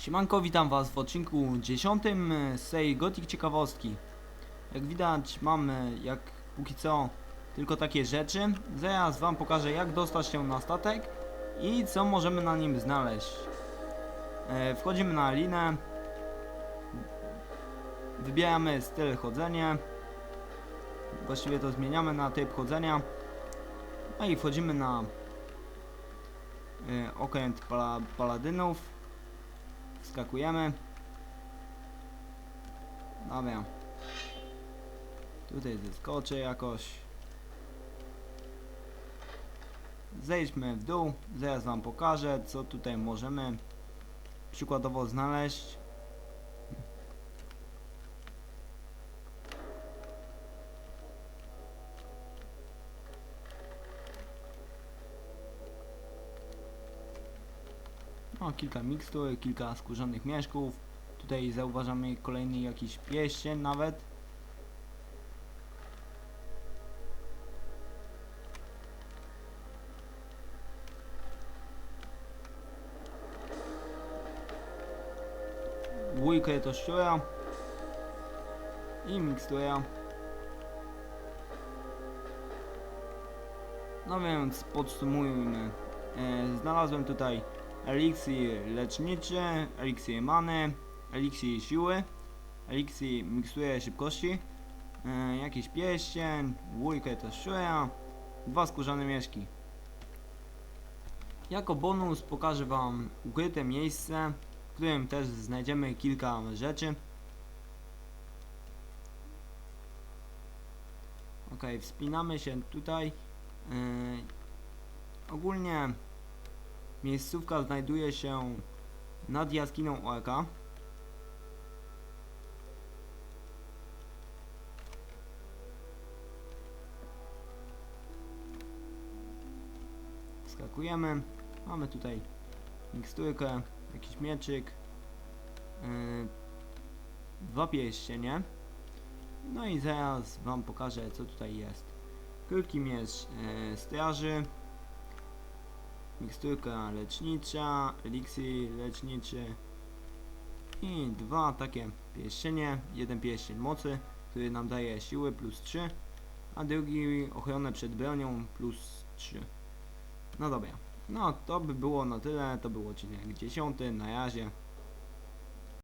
Siemanko, witam was w odcinku 10 z Gothic Ciekawostki. Jak widać mamy, jak póki co, tylko takie rzeczy. Zaraz wam pokażę jak dostać się na statek i co możemy na nim znaleźć. E, wchodzimy na linę. Wybieramy styl chodzenia. Właściwie to zmieniamy na typ chodzenia. No i wchodzimy na e, okręt pala, paladynów. Wskakujemy. Dobra. Tutaj zeskoczę jakoś. Zejdźmy w dół. Zaraz wam pokażę, co tutaj możemy przykładowo znaleźć. No, kilka mikstur, kilka skórzanych mieszków. Tutaj zauważamy kolejny jakiś pieścień nawet. Dwójkę to szczura. I mikstura. No więc podsumujmy. E, znalazłem tutaj eliksir leczniczy, eliksir many, eliksir siły, eliksir miksturę szybkości, e, jakiś pierścień, dwójkę to szczura, dwa skórzane mieszki. Jako bonus pokażę Wam ukryte miejsce, w którym też znajdziemy kilka rzeczy. Ok, wspinamy się tutaj. Yy, ogólnie miejscówka znajduje się nad jaskiną Orka. Skakujemy. Mamy tutaj miksturkę, jakiś mieczyk, yy, dwa pierścienie. No i zaraz Wam pokażę co tutaj jest. Krótki miecz yy, straży, miksturka lecznicza, eliksir leczniczy i dwa takie pierścienie. Jeden pierścień mocy, który nam daje siły plus 3, a drugi ochronę przed bronią plus 3. No dobra, no to by było na tyle, to był odcinek 10, na razie.